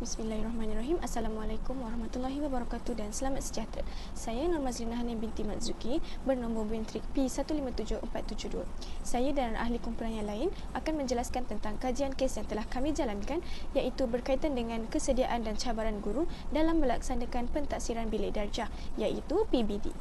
Bismillahirrahmanirrahim. Assalamualaikum warahmatullahi wabarakatuh dan selamat sejahtera. Saya Nur Mazlina Hanim binti Matzuki bernombor bentrik P157472. Saya dan ahli kumpulan yang lain akan menjelaskan tentang kajian kes yang telah kami jalankan iaitu berkaitan dengan kesediaan dan cabaran guru dalam melaksanakan pentaksiran bilik darjah iaitu PBD.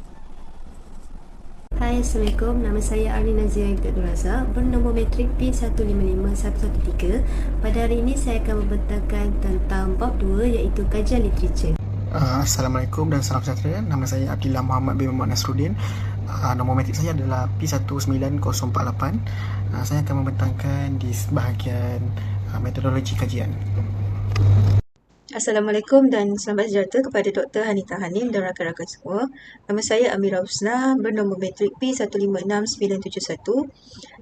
Hai Assalamualaikum, nama saya Arlina Zia Ibtu Razak bernombor metrik P155113 Pada hari ini saya akan membentangkan tentang bab 2 iaitu kajian literature Uh, Assalamualaikum dan salam sejahtera. Nama saya Abdillah Muhammad bin Muhammad Nasruddin. Uh, nombor metrik saya adalah P19048. Uh, saya akan membentangkan di bahagian uh, metodologi kajian. Assalamualaikum dan selamat sejahtera kepada Dr. Hanita Hanim dan rakan-rakan semua. Nama saya Amira Husna bernombor metrik P156971.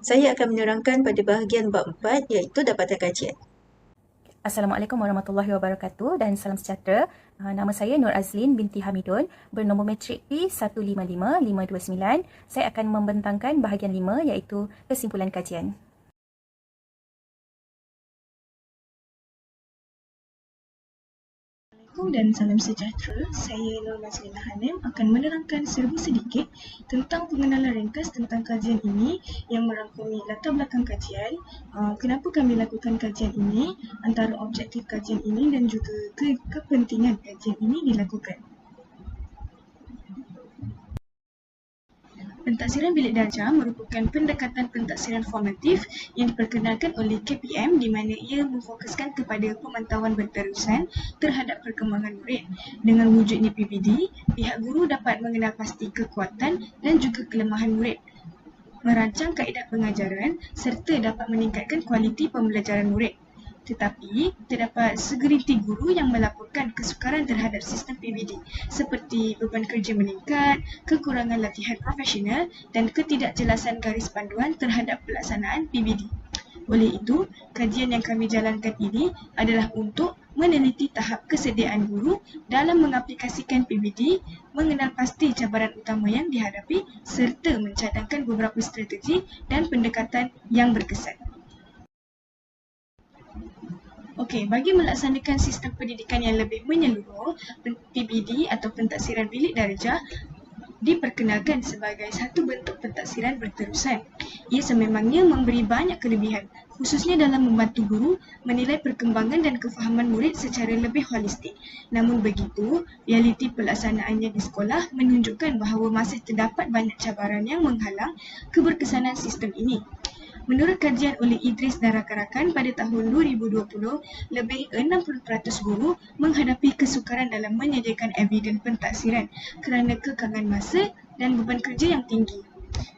Saya akan menerangkan pada bahagian bab 4 iaitu dapatan kajian. Assalamualaikum warahmatullahi wabarakatuh dan salam sejahtera. Uh, nama saya Nur Azlin binti Hamidun bernombor metrik P155529. Saya akan membentangkan bahagian 5 iaitu kesimpulan kajian. Assalamualaikum dan salam sejahtera. Saya Nur Mazlina Hanim akan menerangkan serba sedikit tentang pengenalan ringkas tentang kajian ini yang merangkumi latar belakang kajian, uh, kenapa kami lakukan kajian ini, antara objektif kajian ini dan juga ke- kepentingan kajian ini dilakukan. Pentaksiran bilik darjah merupakan pendekatan pentaksiran formatif yang diperkenalkan oleh KPM di mana ia memfokuskan kepada pemantauan berterusan terhadap perkembangan murid. Dengan wujudnya PBD, pihak guru dapat mengenal pasti kekuatan dan juga kelemahan murid merancang kaedah pengajaran serta dapat meningkatkan kualiti pembelajaran murid. Tetapi, terdapat segelintir guru yang melaporkan kesukaran terhadap sistem PBD seperti beban kerja meningkat, kekurangan latihan profesional dan ketidakjelasan garis panduan terhadap pelaksanaan PBD. Oleh itu, kajian yang kami jalankan ini adalah untuk meneliti tahap kesediaan guru dalam mengaplikasikan PBD, mengenal pasti cabaran utama yang dihadapi serta mencadangkan beberapa strategi dan pendekatan yang berkesan. Okey, bagi melaksanakan sistem pendidikan yang lebih menyeluruh, PBD atau pentaksiran bilik darjah diperkenalkan sebagai satu bentuk pentaksiran berterusan. Ia sememangnya memberi banyak kelebihan, khususnya dalam membantu guru menilai perkembangan dan kefahaman murid secara lebih holistik. Namun begitu, realiti pelaksanaannya di sekolah menunjukkan bahawa masih terdapat banyak cabaran yang menghalang keberkesanan sistem ini. Menurut kajian oleh Idris dan rakan-rakan pada tahun 2020, lebih 60% guru menghadapi kesukaran dalam menyediakan eviden pentaksiran kerana kekangan masa dan beban kerja yang tinggi.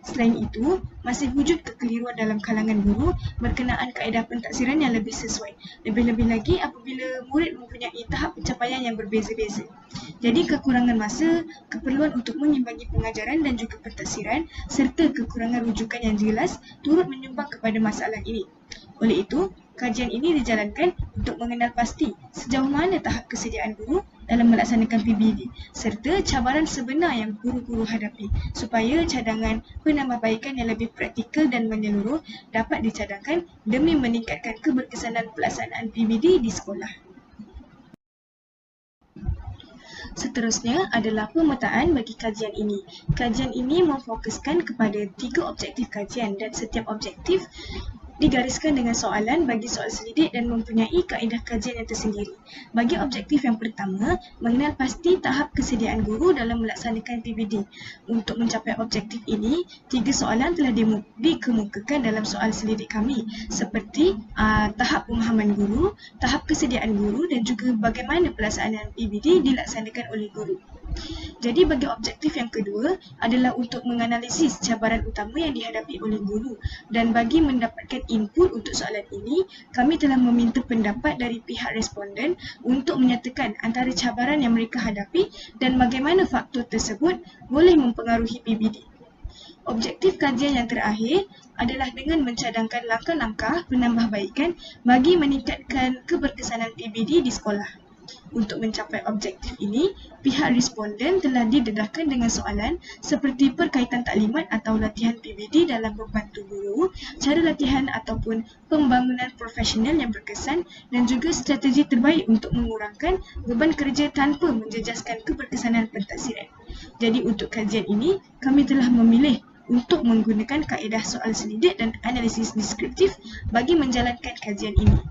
Selain itu, masih wujud kekeliruan dalam kalangan guru berkenaan kaedah pentaksiran yang lebih sesuai. Lebih-lebih lagi apabila murid mempunyai tahap pencapaian yang berbeza-beza. Jadi kekurangan masa, keperluan untuk menyimbangi pengajaran dan juga pentaksiran serta kekurangan rujukan yang jelas turut menyumbang kepada masalah ini. Oleh itu, kajian ini dijalankan untuk mengenal pasti sejauh mana tahap kesediaan guru dalam melaksanakan PBD serta cabaran sebenar yang guru-guru hadapi supaya cadangan penambahbaikan yang lebih praktikal dan menyeluruh dapat dicadangkan demi meningkatkan keberkesanan pelaksanaan PBD di sekolah. Seterusnya adalah pemetaan bagi kajian ini. Kajian ini memfokuskan kepada tiga objektif kajian dan setiap objektif digariskan dengan soalan bagi soal selidik dan mempunyai kaedah kajian yang tersendiri. Bagi objektif yang pertama, mengenal pasti tahap kesediaan guru dalam melaksanakan PBD. Untuk mencapai objektif ini, tiga soalan telah dikemukakan dalam soal selidik kami seperti uh, tahap pemahaman guru, tahap kesediaan guru dan juga bagaimana pelaksanaan PBD dilaksanakan oleh guru. Jadi bagi objektif yang kedua adalah untuk menganalisis cabaran utama yang dihadapi oleh guru dan bagi mendapatkan input untuk soalan ini, kami telah meminta pendapat dari pihak responden untuk menyatakan antara cabaran yang mereka hadapi dan bagaimana faktor tersebut boleh mempengaruhi PBD. Objektif kajian yang terakhir adalah dengan mencadangkan langkah-langkah penambahbaikan bagi meningkatkan keberkesanan PBD di sekolah. Untuk mencapai objektif ini, pihak responden telah didedahkan dengan soalan seperti perkaitan taklimat atau latihan PBD dalam membantu guru, cara latihan ataupun pembangunan profesional yang berkesan dan juga strategi terbaik untuk mengurangkan beban kerja tanpa menjejaskan keberkesanan pentaksiran. Jadi untuk kajian ini, kami telah memilih untuk menggunakan kaedah soal selidik dan analisis deskriptif bagi menjalankan kajian ini.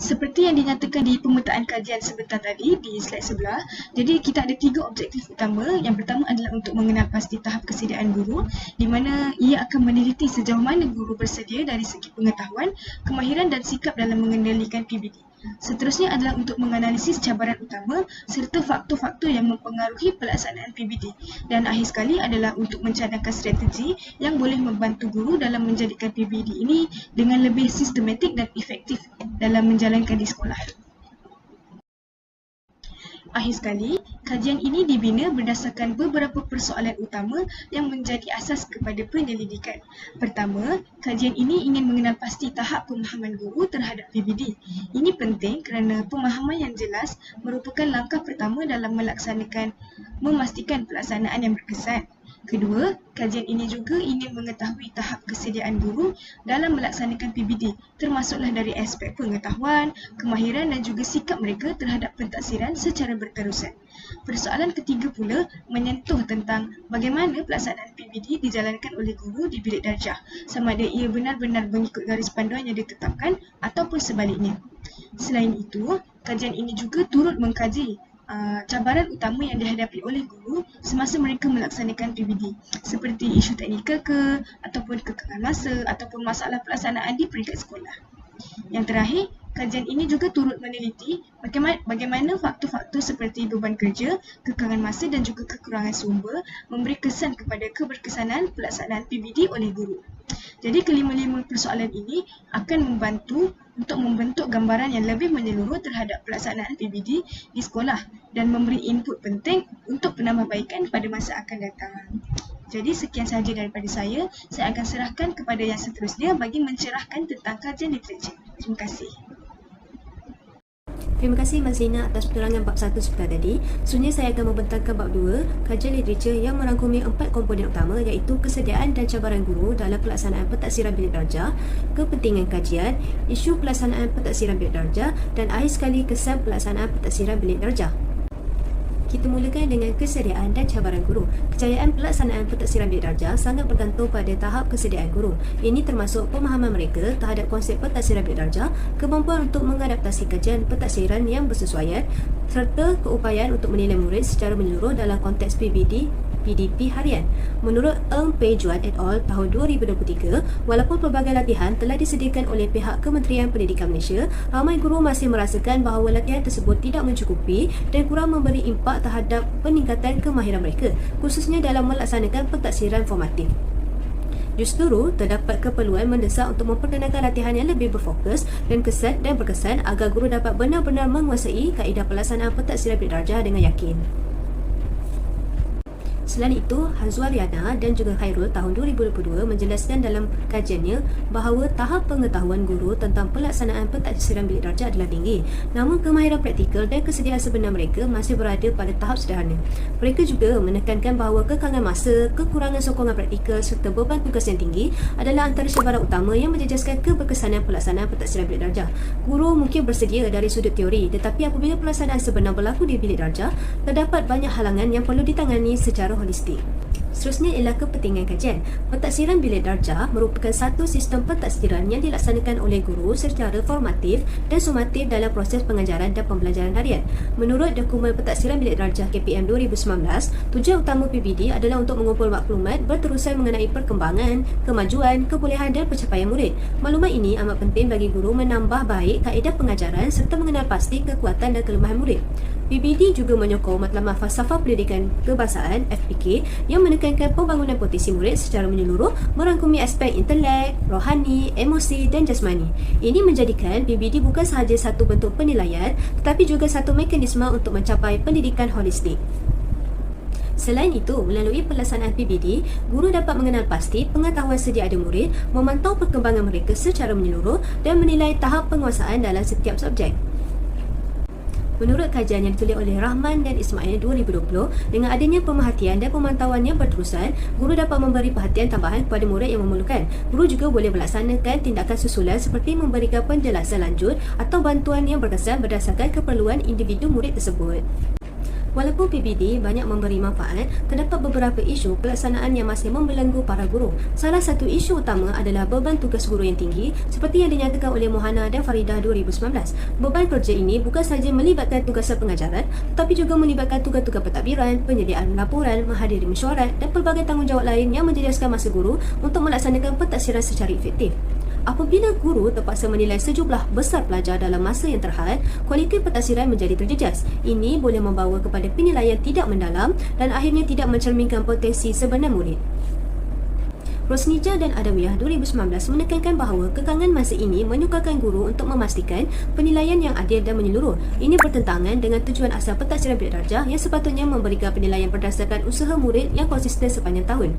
Seperti yang dinyatakan di pemetaan kajian sebentar tadi di slide sebelah, jadi kita ada tiga objektif utama. Yang pertama adalah untuk mengenal pasti tahap kesediaan guru di mana ia akan meneliti sejauh mana guru bersedia dari segi pengetahuan, kemahiran dan sikap dalam mengendalikan PBD. Seterusnya adalah untuk menganalisis cabaran utama serta faktor-faktor yang mempengaruhi pelaksanaan PBD. Dan akhir sekali adalah untuk mencadangkan strategi yang boleh membantu guru dalam menjadikan PBD ini dengan lebih sistematik dan efektif dalam menjalankan di sekolah. Akhir sekali, kajian ini dibina berdasarkan beberapa persoalan utama yang menjadi asas kepada penyelidikan. Pertama, kajian ini ingin mengenal pasti tahap pemahaman guru terhadap PBD. Ini penting kerana pemahaman yang jelas merupakan langkah pertama dalam melaksanakan memastikan pelaksanaan yang berkesan. Kedua, kajian ini juga ingin mengetahui tahap kesediaan guru dalam melaksanakan PBD termasuklah dari aspek pengetahuan, kemahiran dan juga sikap mereka terhadap pentaksiran secara berterusan. Persoalan ketiga pula menyentuh tentang bagaimana pelaksanaan PBD dijalankan oleh guru di bilik darjah sama ada ia benar-benar mengikut garis panduan yang ditetapkan ataupun sebaliknya. Selain itu, kajian ini juga turut mengkaji uh, cabaran utama yang dihadapi oleh guru semasa mereka melaksanakan PBD seperti isu teknikal ke ataupun kekangan masa ataupun masalah pelaksanaan di peringkat sekolah. Yang terakhir, kajian ini juga turut meneliti bagaimana, bagaimana faktor-faktor seperti beban kerja, kekangan masa dan juga kekurangan sumber memberi kesan kepada keberkesanan pelaksanaan PBD oleh guru. Jadi kelima-lima persoalan ini akan membantu untuk membentuk gambaran yang lebih menyeluruh terhadap pelaksanaan PBD di sekolah dan memberi input penting untuk penambahbaikan pada masa akan datang. Jadi sekian sahaja daripada saya. Saya akan serahkan kepada yang seterusnya bagi mencerahkan tentang kajian literatur. Terima kasih. Terima kasih Mas Zina atas penerangan bab 1 sebelah tadi. Seterusnya saya akan membentangkan bab 2, kajian literatur yang merangkumi empat komponen utama iaitu kesediaan dan cabaran guru dalam pelaksanaan pentaksiran bilik darjah, kepentingan kajian, isu pelaksanaan pentaksiran bilik darjah dan akhir sekali kesan pelaksanaan pentaksiran bilik darjah. Kita mulakan dengan kesediaan dan cabaran guru. Kejayaan pelaksanaan pentaksiran bilik darjah sangat bergantung pada tahap kesediaan guru. Ini termasuk pemahaman mereka terhadap konsep pentaksiran bilik darjah, kemampuan untuk mengadaptasi kajian pentaksiran yang bersesuaian serta keupayaan untuk menilai murid secara menyeluruh dalam konteks PBD PDP harian. Menurut Eng Pei Juan et al. tahun 2023, walaupun pelbagai latihan telah disediakan oleh pihak Kementerian Pendidikan Malaysia, ramai guru masih merasakan bahawa latihan tersebut tidak mencukupi dan kurang memberi impak terhadap peningkatan kemahiran mereka, khususnya dalam melaksanakan pentaksiran formatif. Justru terdapat keperluan mendesak untuk memperkenalkan latihan yang lebih berfokus dan kesan dan berkesan agar guru dapat benar-benar menguasai kaedah pelaksanaan pentaksiran berdarjah dengan yakin. Selain itu, Hazwariana dan juga Khairul tahun 2022 menjelaskan dalam kajiannya bahawa tahap pengetahuan guru tentang pelaksanaan pentaksiran bilik darjah adalah tinggi. Namun kemahiran praktikal dan kesediaan sebenar mereka masih berada pada tahap sederhana. Mereka juga menekankan bahawa kekangan masa, kekurangan sokongan praktikal serta beban tugas yang tinggi adalah antara cabaran utama yang menjejaskan keberkesanan pelaksanaan pentaksiran bilik darjah. Guru mungkin bersedia dari sudut teori tetapi apabila pelaksanaan sebenar berlaku di bilik darjah, terdapat banyak halangan yang perlu ditangani secara holistik. Seterusnya ialah kepentingan kajian. Pentaksiran bilik darjah merupakan satu sistem pentaksiran yang dilaksanakan oleh guru secara formatif dan sumatif dalam proses pengajaran dan pembelajaran harian. Menurut dokumen pentaksiran bilik darjah KPM 2019, tujuan utama PBD adalah untuk mengumpul maklumat berterusan mengenai perkembangan, kemajuan, kebolehan dan pencapaian murid. Maklumat ini amat penting bagi guru menambah baik kaedah pengajaran serta mengenal pasti kekuatan dan kelemahan murid. PBD juga menyokong matlamat falsafah pendidikan kebahasaan FPK yang menekankan pembangunan potensi murid secara menyeluruh merangkumi aspek intelek, rohani, emosi dan jasmani. Ini menjadikan PBD bukan sahaja satu bentuk penilaian tetapi juga satu mekanisme untuk mencapai pendidikan holistik. Selain itu, melalui pelaksanaan PBD, guru dapat mengenal pasti pengetahuan sedia ada murid, memantau perkembangan mereka secara menyeluruh dan menilai tahap penguasaan dalam setiap subjek. Menurut kajian yang ditulis oleh Rahman dan Ismail 2020, dengan adanya pemerhatian dan pemantauan yang berterusan, guru dapat memberi perhatian tambahan kepada murid yang memerlukan. Guru juga boleh melaksanakan tindakan susulan seperti memberikan penjelasan lanjut atau bantuan yang berkesan berdasarkan keperluan individu murid tersebut. Walaupun PBD banyak memberi manfaat, terdapat beberapa isu pelaksanaan yang masih membelenggu para guru. Salah satu isu utama adalah beban tugas guru yang tinggi seperti yang dinyatakan oleh Mohana dan Farida 2019. Beban kerja ini bukan sahaja melibatkan tugasan pengajaran tetapi juga melibatkan tugas-tugas pentadbiran, penyediaan laporan, menghadiri mesyuarat dan pelbagai tanggungjawab lain yang menjejaskan masa guru untuk melaksanakan pentadsiran secara efektif. Apabila guru terpaksa menilai sejumlah besar pelajar dalam masa yang terhad, kualiti pentadsiran menjadi terjejas. Ini boleh membawa kepada penilaian tidak mendalam dan akhirnya tidak mencerminkan potensi sebenar murid. Rosnija dan Adawiyah 2019 menekankan bahawa kekangan masa ini menyukarkan guru untuk memastikan penilaian yang adil dan menyeluruh. Ini bertentangan dengan tujuan asal pentadsiran bilik darjah yang sepatutnya memberikan penilaian berdasarkan usaha murid yang konsisten sepanjang tahun.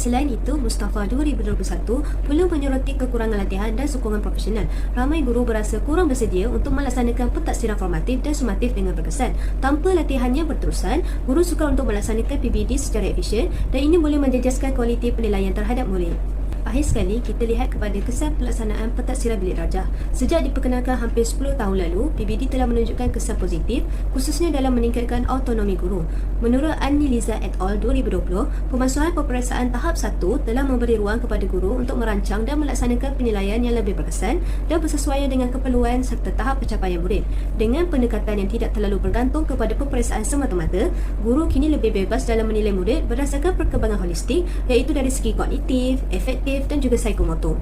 Selain itu, Mustafa 2021 perlu menyoroti kekurangan latihan dan sokongan profesional. Ramai guru berasa kurang bersedia untuk melaksanakan pentadsiran formatif dan sumatif dengan berkesan. Tanpa latihan yang berterusan, guru sukar untuk melaksanakan PBD secara efisien dan ini boleh menjejaskan kualiti penilaian terhadap murid. Akhir sekali, kita lihat kepada kesan pelaksanaan pentadsiran bilik darjah. Sejak diperkenalkan hampir 10 tahun lalu, PBD telah menunjukkan kesan positif khususnya dalam meningkatkan autonomi guru. Menurut Anni Liza et al. 2020, pemasuhan peperiksaan tahap 1 telah memberi ruang kepada guru untuk merancang dan melaksanakan penilaian yang lebih berkesan dan bersesuaian dengan keperluan serta tahap pencapaian murid. Dengan pendekatan yang tidak terlalu bergantung kepada peperiksaan semata-mata, guru kini lebih bebas dalam menilai murid berdasarkan perkembangan holistik iaitu dari segi kognitif, efektif kognitif dan juga psikomotor.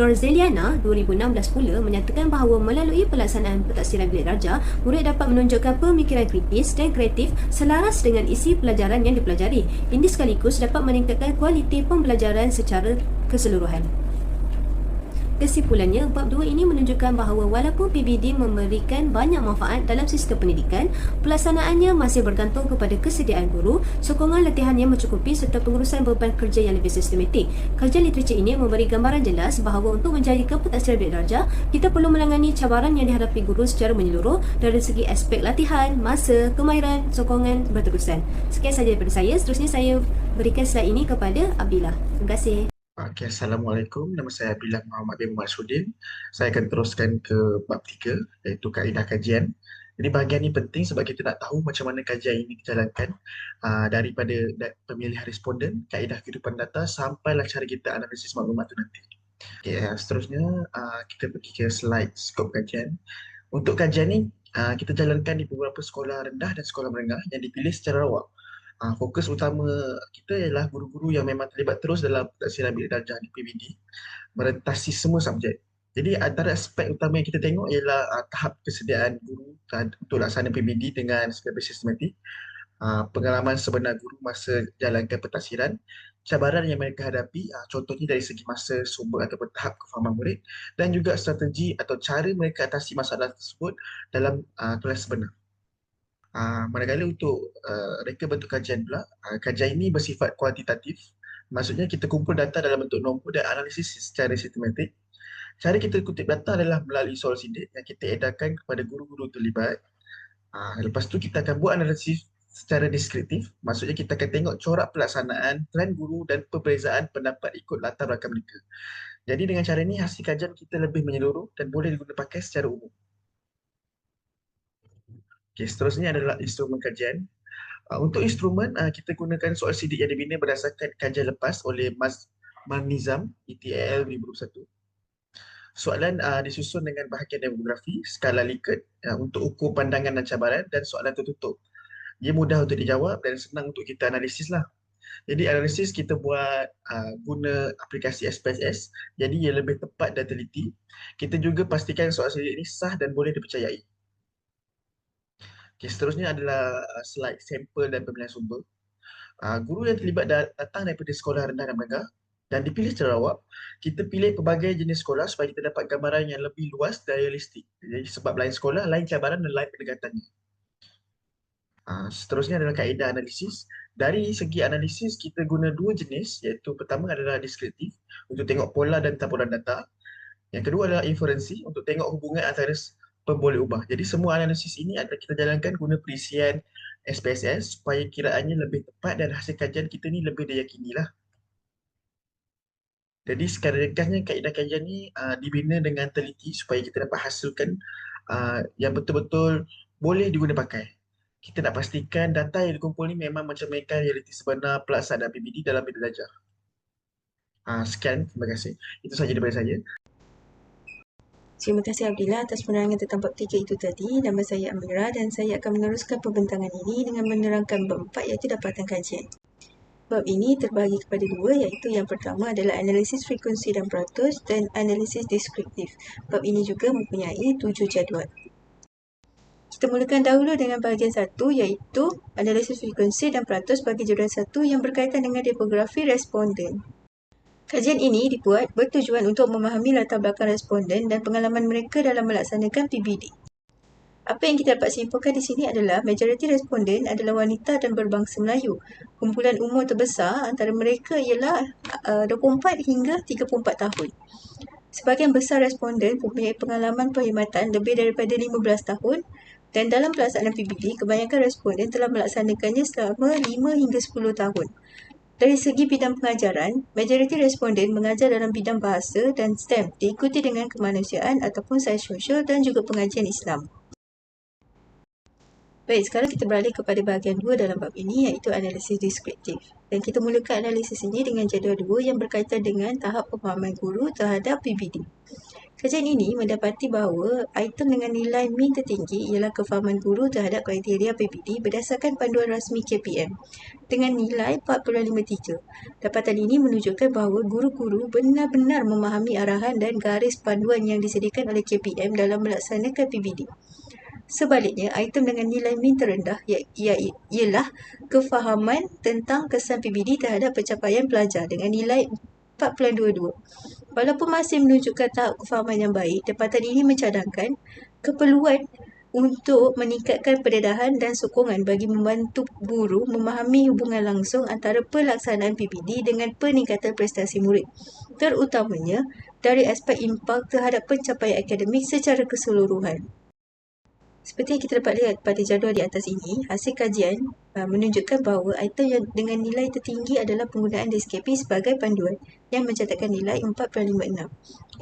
Lorzeliana 2016 pula menyatakan bahawa melalui pelaksanaan pentadsiran bilik darjah, murid dapat menunjukkan pemikiran kritis dan kreatif selaras dengan isi pelajaran yang dipelajari. Ini sekaligus dapat meningkatkan kualiti pembelajaran secara keseluruhan. Kesimpulannya, bab 2 ini menunjukkan bahawa walaupun PBD memberikan banyak manfaat dalam sistem pendidikan, pelaksanaannya masih bergantung kepada kesediaan guru, sokongan latihan yang mencukupi serta pengurusan beban kerja yang lebih sistematik. Kajian literatur ini memberi gambaran jelas bahawa untuk menjadi keputaksiran bilik darjah, kita perlu menangani cabaran yang dihadapi guru secara menyeluruh dari segi aspek latihan, masa, kemahiran, sokongan berterusan. Sekian sahaja daripada saya. Seterusnya saya berikan slide ini kepada Abdillah. Terima kasih. Okay, Assalamualaikum. Nama saya Abdillah Muhammad bin Muhammad. Saya akan teruskan ke bab tiga, iaitu kaedah kajian. Jadi bahagian ini penting sebab kita nak tahu macam mana kajian ini dijalankan uh, daripada pemilihan responden, kaedah kehidupan data sampailah cara kita analisis maklumat itu nanti. Okay, uh, seterusnya uh, kita pergi ke slide skop kajian. Untuk kajian ini, uh, kita jalankan di beberapa sekolah rendah dan sekolah menengah yang dipilih secara rawak uh, fokus utama kita ialah guru-guru yang memang terlibat terus dalam taksiran bilik darjah di PBD merentasi semua subjek. Jadi antara aspek utama yang kita tengok ialah uh, tahap kesediaan guru untuk laksana PBD dengan secara sistematik, uh, pengalaman sebenar guru masa jalankan pentadsiran, cabaran yang mereka hadapi, uh, contohnya dari segi masa, sumber atau tahap kefahaman murid dan juga strategi atau cara mereka atasi masalah tersebut dalam uh, kelas sebenar. Uh, manakala untuk uh, reka bentuk kajian pula, uh, kajian ini bersifat kuantitatif. Maksudnya kita kumpul data dalam bentuk nombor dan analisis secara sistematik. Cara kita kutip data adalah melalui soal sidik yang kita edarkan kepada guru-guru terlibat. Uh, lepas tu kita akan buat analisis secara deskriptif. Maksudnya kita akan tengok corak pelaksanaan, trend guru dan perbezaan pendapat ikut latar belakang mereka. Jadi dengan cara ini hasil kajian kita lebih menyeluruh dan boleh digunakan secara umum. Okay, seterusnya adalah instrumen kajian. Uh, untuk instrumen, uh, kita gunakan soal sidik yang dibina berdasarkan kajian lepas oleh Mas Manizam, ETL 2021. Soalan uh, disusun dengan bahagian demografi, skala Likert uh, untuk ukur pandangan dan cabaran dan soalan tertutup. Ia mudah untuk dijawab dan senang untuk kita analisis lah. Jadi analisis kita buat uh, guna aplikasi SPSS, jadi ia lebih tepat dan teliti. Kita juga pastikan soal sidik ini sah dan boleh dipercayai. Okay, seterusnya adalah uh, slide sampel dan pemilihan sumber. Uh, guru yang terlibat datang daripada sekolah rendah dan menengah dan dipilih secara awak, kita pilih pelbagai jenis sekolah supaya kita dapat gambaran yang lebih luas dan realistik. Jadi sebab lain sekolah, lain cabaran dan lain pendekatannya. Uh, seterusnya adalah kaedah analisis. Dari segi analisis, kita guna dua jenis iaitu pertama adalah deskriptif untuk tengok pola dan tampuran data. Yang kedua adalah inferensi untuk tengok hubungan antara pun boleh ubah. Jadi semua analisis ini adalah kita jalankan guna perisian SPSS supaya kiraannya lebih tepat dan hasil kajian kita ni lebih diyakini lah. Jadi secara ringkasnya kaedah kajian ni uh, dibina dengan teliti supaya kita dapat hasilkan uh, yang betul-betul boleh diguna pakai. Kita nak pastikan data yang dikumpul ni memang mencerminkan realiti sebenar pelaksanaan PBD dalam bidang belajar. Uh, sekian, terima kasih. Itu sahaja daripada saya. Terima kasih Abdillah atas penerangan tentang bab 3 itu tadi. Nama saya Amira dan saya akan meneruskan pembentangan ini dengan menerangkan bab 4 iaitu dapatan kajian. Bab ini terbahagi kepada dua iaitu yang pertama adalah analisis frekuensi dan peratus dan analisis deskriptif. Bab ini juga mempunyai tujuh jadual. Kita mulakan dahulu dengan bahagian satu iaitu analisis frekuensi dan peratus bagi jadual satu yang berkaitan dengan demografi responden. Kajian ini dibuat bertujuan untuk memahami latar belakang responden dan pengalaman mereka dalam melaksanakan PBD. Apa yang kita dapat simpulkan di sini adalah majoriti responden adalah wanita dan berbangsa Melayu. Kumpulan umur terbesar antara mereka ialah uh, 24 hingga 34 tahun. Sebahagian besar responden mempunyai pengalaman perkhidmatan lebih daripada 15 tahun dan dalam pelaksanaan PBD, kebanyakan responden telah melaksanakannya selama 5 hingga 10 tahun. Dari segi bidang pengajaran, majoriti responden mengajar dalam bidang bahasa dan STEM diikuti dengan kemanusiaan ataupun sains sosial dan juga pengajian Islam. Baik, sekarang kita beralih kepada bahagian dua dalam bab ini iaitu analisis deskriptif. Dan kita mulakan analisis ini dengan jadual dua yang berkaitan dengan tahap pemahaman guru terhadap PBD. Kajian ini mendapati bahawa item dengan nilai min tertinggi ialah kefahaman guru terhadap kriteria PPD berdasarkan panduan rasmi KPM dengan nilai 4.53. Dapatan ini menunjukkan bahawa guru-guru benar-benar memahami arahan dan garis panduan yang disediakan oleh KPM dalam melaksanakan PPD. Sebaliknya, item dengan nilai min terendah ialah kefahaman tentang kesan PBD terhadap pencapaian pelajar dengan nilai 4.22. Walaupun masih menunjukkan tahap kefahaman yang baik, dapatan ini mencadangkan keperluan untuk meningkatkan pendedahan dan sokongan bagi membantu guru memahami hubungan langsung antara pelaksanaan PPD dengan peningkatan prestasi murid, terutamanya dari aspek impak terhadap pencapaian akademik secara keseluruhan. Seperti yang kita dapat lihat pada jadual di atas ini, hasil kajian uh, menunjukkan bahawa item yang dengan nilai tertinggi adalah penggunaan DSKP sebagai panduan yang mencatatkan nilai 4.56.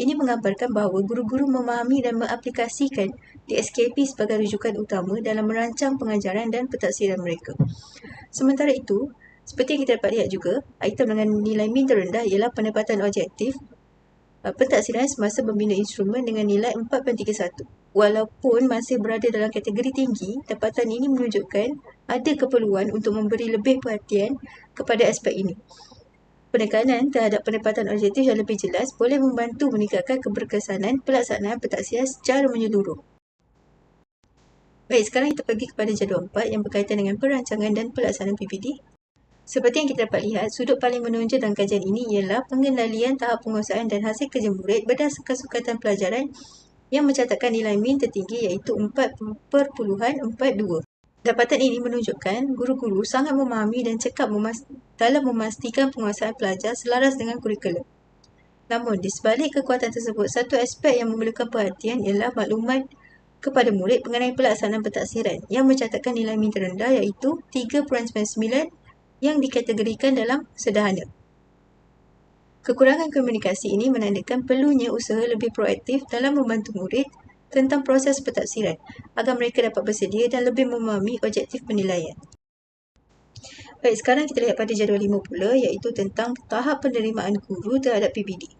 Ini menggambarkan bahawa guru-guru memahami dan mengaplikasikan DSKP sebagai rujukan utama dalam merancang pengajaran dan pentaksiran mereka. Sementara itu, seperti yang kita dapat lihat juga, item dengan nilai min terendah ialah pendapatan objektif uh, pentaksiran semasa membina instrumen dengan nilai 4.31 walaupun masih berada dalam kategori tinggi, dapatan ini menunjukkan ada keperluan untuk memberi lebih perhatian kepada aspek ini. Penekanan terhadap pendapatan objektif yang lebih jelas boleh membantu meningkatkan keberkesanan pelaksanaan pentaksiran secara menyeluruh. Baik, sekarang kita pergi kepada jadual 4 yang berkaitan dengan perancangan dan pelaksanaan PPD. Seperti yang kita dapat lihat, sudut paling menonjol dalam kajian ini ialah pengendalian tahap penguasaan dan hasil kerja murid berdasarkan sukatan pelajaran yang mencatatkan nilai min tertinggi iaitu 4.42. Dapatan ini menunjukkan guru-guru sangat memahami dan cekap memas- dalam memastikan penguasaan pelajar selaras dengan kurikulum. Namun, di sebalik kekuatan tersebut, satu aspek yang memerlukan perhatian ialah maklumat kepada murid mengenai pelaksanaan pentaksiran yang mencatatkan nilai min terendah iaitu 3.99 yang dikategorikan dalam sederhana. Kekurangan komunikasi ini menandakan perlunya usaha lebih proaktif dalam membantu murid tentang proses pentaksiran agar mereka dapat bersedia dan lebih memahami objektif penilaian. Baik, sekarang kita lihat pada jadual 5 pula iaitu tentang tahap penerimaan guru terhadap PBD.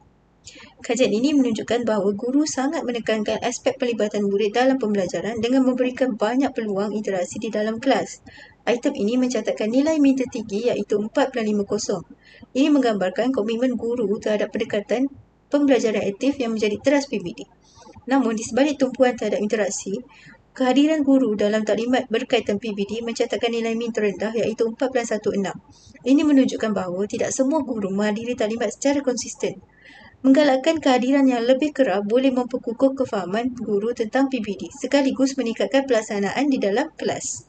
Kajian ini menunjukkan bahawa guru sangat menekankan aspek pelibatan murid dalam pembelajaran dengan memberikan banyak peluang interaksi di dalam kelas Item ini mencatatkan nilai min tertinggi iaitu 4.50. Ini menggambarkan komitmen guru terhadap pendekatan pembelajaran aktif yang menjadi teras PBD. Namun di sebalik tumpuan terhadap interaksi, kehadiran guru dalam taklimat berkaitan PBD mencatatkan nilai min terendah iaitu 4.16. Ini menunjukkan bahawa tidak semua guru menghadiri taklimat secara konsisten. Menggalakkan kehadiran yang lebih kerap boleh memperkukuh kefahaman guru tentang PBD sekaligus meningkatkan pelaksanaan di dalam kelas.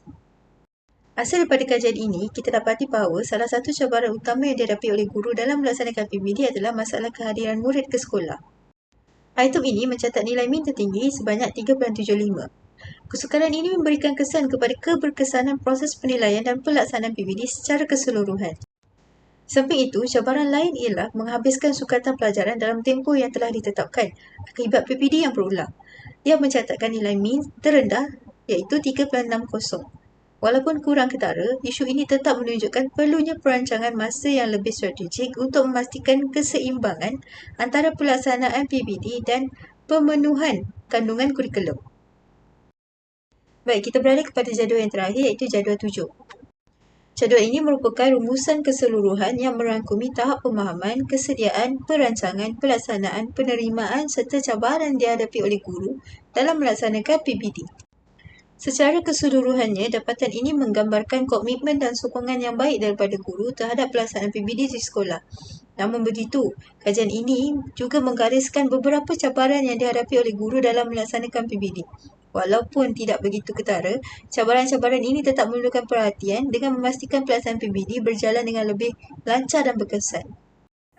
Hasil daripada kajian ini, kita dapati bahawa salah satu cabaran utama yang dihadapi oleh guru dalam melaksanakan PBD adalah masalah kehadiran murid ke sekolah. Item ini mencatat nilai min tertinggi sebanyak 3.75. Kesukaran ini memberikan kesan kepada keberkesanan proses penilaian dan pelaksanaan PBD secara keseluruhan. Samping itu, cabaran lain ialah menghabiskan sukatan pelajaran dalam tempoh yang telah ditetapkan akibat PPD yang berulang. Ia mencatatkan nilai min terendah iaitu 3.60. Walaupun kurang ketara, isu ini tetap menunjukkan perlunya perancangan masa yang lebih strategik untuk memastikan keseimbangan antara pelaksanaan PBD dan pemenuhan kandungan kurikulum. Baik, kita beralih kepada jadual yang terakhir iaitu jadual tujuh. Jadual ini merupakan rumusan keseluruhan yang merangkumi tahap pemahaman, kesediaan, perancangan, pelaksanaan, penerimaan serta cabaran dihadapi oleh guru dalam melaksanakan PBD. Secara keseluruhannya, dapatan ini menggambarkan komitmen dan sokongan yang baik daripada guru terhadap pelaksanaan PBD di sekolah. Namun begitu, kajian ini juga menggariskan beberapa cabaran yang dihadapi oleh guru dalam melaksanakan PBD. Walaupun tidak begitu ketara, cabaran-cabaran ini tetap memerlukan perhatian dengan memastikan pelaksanaan PBD berjalan dengan lebih lancar dan berkesan.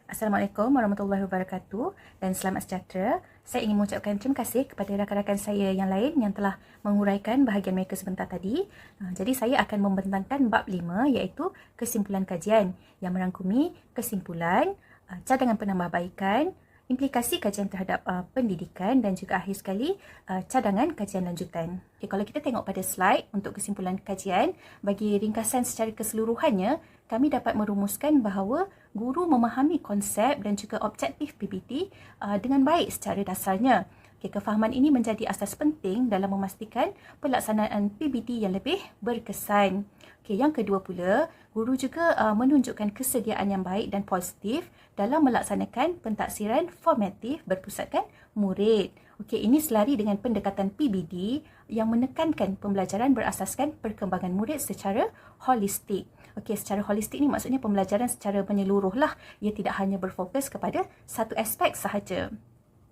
Assalamualaikum warahmatullahi wabarakatuh dan selamat sejahtera. Saya ingin mengucapkan terima kasih kepada rakan-rakan saya yang lain yang telah menguraikan bahagian mereka sebentar tadi. Ah, jadi saya akan membentangkan bab 5 iaitu kesimpulan kajian yang merangkumi kesimpulan, ah, cadangan penambahbaikan, implikasi kajian terhadap uh, pendidikan dan juga akhir sekali uh, cadangan kajian lanjutan. Okay, kalau kita tengok pada slide untuk kesimpulan kajian, bagi ringkasan secara keseluruhannya, kami dapat merumuskan bahawa guru memahami konsep dan juga objektif PPT uh, dengan baik secara dasarnya. Okay, kefahaman ini menjadi asas penting dalam memastikan pelaksanaan PBT yang lebih berkesan. Okay, yang kedua pula, guru juga uh, menunjukkan kesediaan yang baik dan positif dalam melaksanakan pentaksiran formatif berpusatkan murid. Okay, ini selari dengan pendekatan PBD yang menekankan pembelajaran berasaskan perkembangan murid secara holistik. Okey, secara holistik ni maksudnya pembelajaran secara menyeluruh lah. Ia tidak hanya berfokus kepada satu aspek sahaja.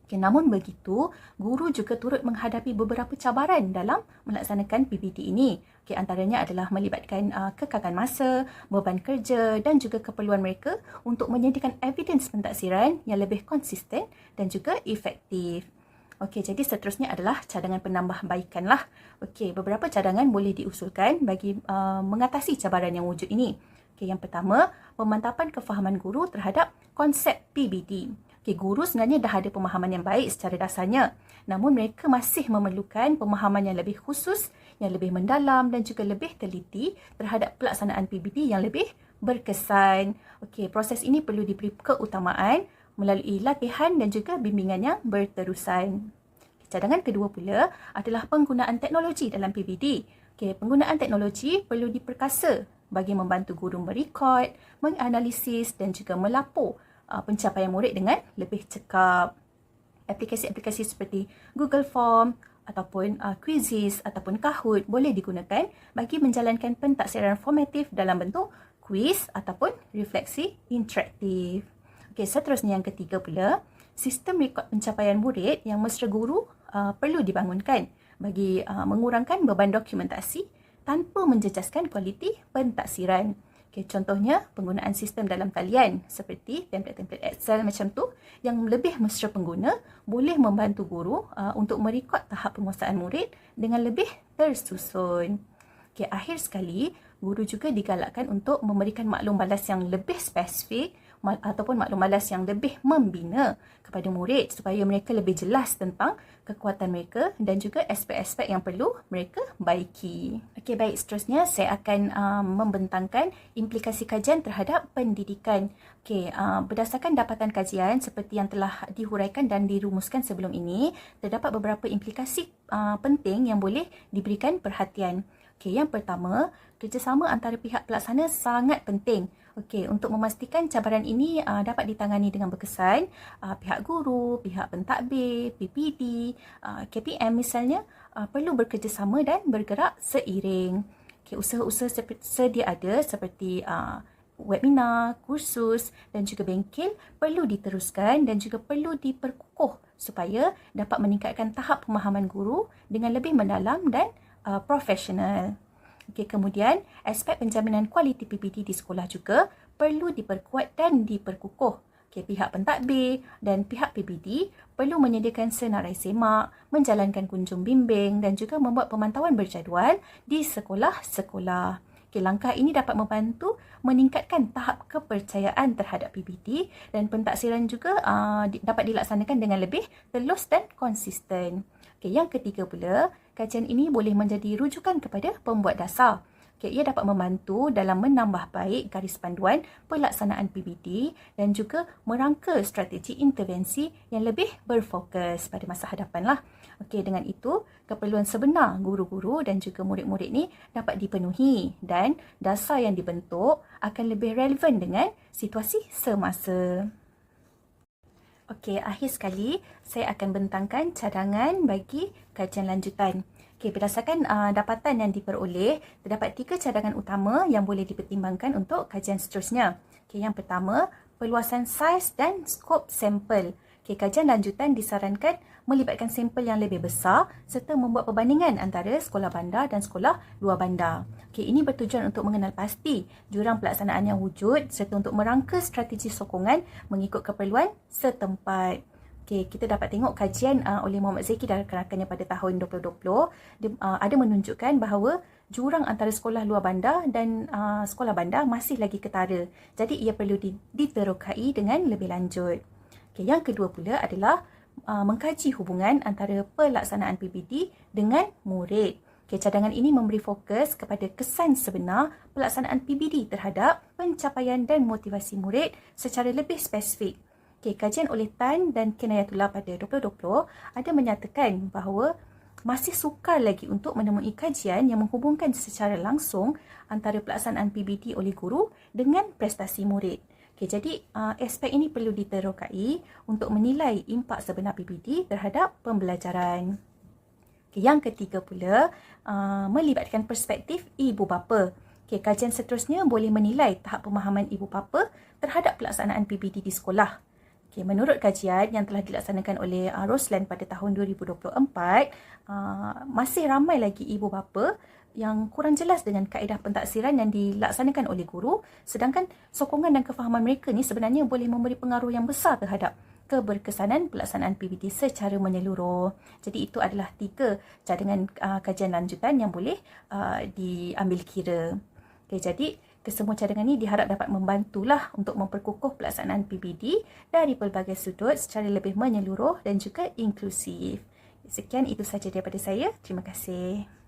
Okay, namun begitu, guru juga turut menghadapi beberapa cabaran dalam melaksanakan PPT ini. Okay, antaranya adalah melibatkan uh, kekakan masa, beban kerja dan juga keperluan mereka untuk menyediakan evidence pentaksiran yang lebih konsisten dan juga efektif. Okey, jadi seterusnya adalah cadangan penambahbaikan lah. Okey, beberapa cadangan boleh diusulkan bagi uh, mengatasi cabaran yang wujud ini. Okey, yang pertama, pemantapan kefahaman guru terhadap konsep PBD. Okay, guru sebenarnya dah ada pemahaman yang baik secara dasarnya. Namun mereka masih memerlukan pemahaman yang lebih khusus, yang lebih mendalam dan juga lebih teliti terhadap pelaksanaan PBT yang lebih berkesan. Okey, proses ini perlu diberi keutamaan melalui latihan dan juga bimbingan yang berterusan. Cadangan kedua pula adalah penggunaan teknologi dalam PBD. Okay, penggunaan teknologi perlu diperkasa bagi membantu guru merekod, menganalisis dan juga melapor uh, pencapaian murid dengan lebih cekap. Aplikasi-aplikasi seperti Google Form ataupun uh, quizzes ataupun Kahoot boleh digunakan bagi menjalankan pentaksiran formatif dalam bentuk quiz ataupun refleksi interaktif. Okey, seterusnya yang ketiga pula, sistem rekod pencapaian murid yang mesra guru uh, perlu dibangunkan bagi uh, mengurangkan beban dokumentasi tanpa menjejaskan kualiti pentaksiran. Okay, contohnya penggunaan sistem dalam talian seperti template-template Excel macam tu yang lebih mesra pengguna boleh membantu guru uh, untuk merekod tahap penguasaan murid dengan lebih tersusun. Okay, akhir sekali, guru juga digalakkan untuk memberikan maklum balas yang lebih spesifik ataupun maklum balas yang lebih membina kepada murid supaya mereka lebih jelas tentang kekuatan mereka dan juga aspek-aspek yang perlu mereka baiki. Okey, baik. Seterusnya saya akan uh, membentangkan implikasi kajian terhadap pendidikan. Okey, uh, berdasarkan dapatan kajian seperti yang telah dihuraikan dan dirumuskan sebelum ini, terdapat beberapa implikasi uh, penting yang boleh diberikan perhatian. Okey, yang pertama, kerjasama antara pihak pelaksana sangat penting. Okey, untuk memastikan cabaran ini uh, dapat ditangani dengan berkesan, uh, pihak guru, pihak pentadbir, PPD, uh, KPM misalnya uh, perlu bekerjasama dan bergerak seiring. Okey, usaha-usaha sedia ada seperti uh, webinar, kursus dan juga bengkel perlu diteruskan dan juga perlu diperkukuh supaya dapat meningkatkan tahap pemahaman guru dengan lebih mendalam dan uh, profesional. Okay, kemudian, aspek penjaminan kualiti PPT di sekolah juga perlu diperkuat dan diperkukuh. Okay, pihak pentadbir dan pihak PBD perlu menyediakan senarai semak, menjalankan kunjung bimbing dan juga membuat pemantauan berjadual di sekolah-sekolah. Okay, langkah ini dapat membantu meningkatkan tahap kepercayaan terhadap PBD dan pentaksiran juga uh, dapat dilaksanakan dengan lebih telus dan konsisten. Okay, yang ketiga pula, kajian ini boleh menjadi rujukan kepada pembuat dasar Okay, ia dapat membantu dalam menambah baik garis panduan pelaksanaan PBD dan juga merangka strategi intervensi yang lebih berfokus pada masa hadapan lah. Okey, dengan itu keperluan sebenar guru-guru dan juga murid-murid ni dapat dipenuhi dan dasar yang dibentuk akan lebih relevan dengan situasi semasa. Okey, akhir sekali saya akan bentangkan cadangan bagi kajian lanjutan. Okay, berdasarkan uh, dapatan yang diperoleh, terdapat tiga cadangan utama yang boleh dipertimbangkan untuk kajian seterusnya. Okay, yang pertama, perluasan saiz dan skop sampel. Okay, kajian lanjutan disarankan melibatkan sampel yang lebih besar serta membuat perbandingan antara sekolah bandar dan sekolah luar bandar. Okay, ini bertujuan untuk mengenal pasti jurang pelaksanaan yang wujud serta untuk merangka strategi sokongan mengikut keperluan setempat. Okay, kita dapat tengok kajian uh, oleh Muhammad Zeki dan rakan-rakannya pada tahun 2020 dia, uh, ada menunjukkan bahawa jurang antara sekolah luar bandar dan uh, sekolah bandar masih lagi ketara. Jadi ia perlu diterokai dengan lebih lanjut. Okay, yang kedua pula adalah uh, mengkaji hubungan antara pelaksanaan PBD dengan murid. Okay, cadangan ini memberi fokus kepada kesan sebenar pelaksanaan PBD terhadap pencapaian dan motivasi murid secara lebih spesifik. Okay, kajian oleh Tan dan Kinayatullah pada 2020 ada menyatakan bahawa masih sukar lagi untuk menemui kajian yang menghubungkan secara langsung antara pelaksanaan PBT oleh guru dengan prestasi murid. Okay, jadi uh, aspek ini perlu diterokai untuk menilai impak sebenar PBT terhadap pembelajaran. Okay, yang ketiga pula, uh, melibatkan perspektif ibu bapa. Okay, kajian seterusnya boleh menilai tahap pemahaman ibu bapa terhadap pelaksanaan PBT di sekolah. Okay, menurut kajian yang telah dilaksanakan oleh uh, Roslan pada tahun 2024, uh, masih ramai lagi ibu bapa yang kurang jelas dengan kaedah pentaksiran yang dilaksanakan oleh guru sedangkan sokongan dan kefahaman mereka ni sebenarnya boleh memberi pengaruh yang besar terhadap keberkesanan pelaksanaan PBT secara menyeluruh. Jadi itu adalah tiga cadangan uh, kajian lanjutan yang boleh uh, diambil kira. Okay, jadi Kesemua cadangan ini diharap dapat membantulah untuk memperkukuh pelaksanaan PBD dari pelbagai sudut secara lebih menyeluruh dan juga inklusif. Sekian itu sahaja daripada saya. Terima kasih.